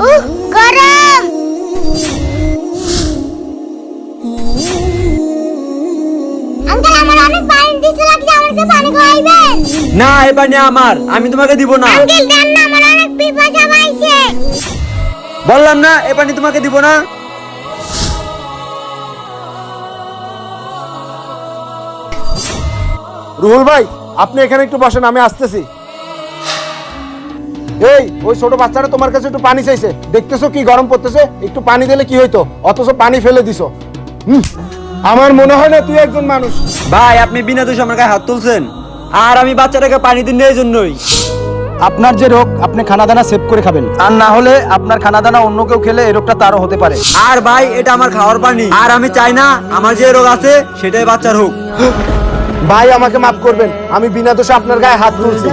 উহ গরম! আঙ্কেল আমার অনেক পানি দিতে লাগছে আমাকে পানি খাওয়াইবেন না এ পানি আমার আমি তোমাকে দিব না। আঙ্কেল দেন না আমার অনেক পিপাসা পাইছে। বললাম না এ পানি তোমাকে দিব না। রুহুল ভাই আপনি এখানে একটু বসেন আমি আসতেছি। এই ওই ছোট বাচ্চারা তোমার কাছে একটু পানি চাইছে। দেখতেছো কি গরম পড়তেছে? একটু পানি দিলে কি হইতো? অথচ পানি ফেলে দিছো। আমার মনে হয় না তুই একজন মানুষ। ভাই আপনি বিনা দোষ আমার গায়ে হাত তুলছেন। আর আমি বাচ্চাটাকে পানি দিন এই জন্যই আপনার যে রোগ আপনি খানা দানা সেভ করে খাবেন। আর না হলে আপনার খানা দানা অন্য কেউ খেলে এই রোগটা তারও হতে পারে। আর ভাই এটা আমার খাওয়ার পানি। আর আমি চাই না আমার যে রোগ আছে সেটাই বাচ্চার হোক। ভাই আমাকে মাফ করবেন। আমি বিনা দোষে আপনার গায়ে হাত তুলছি।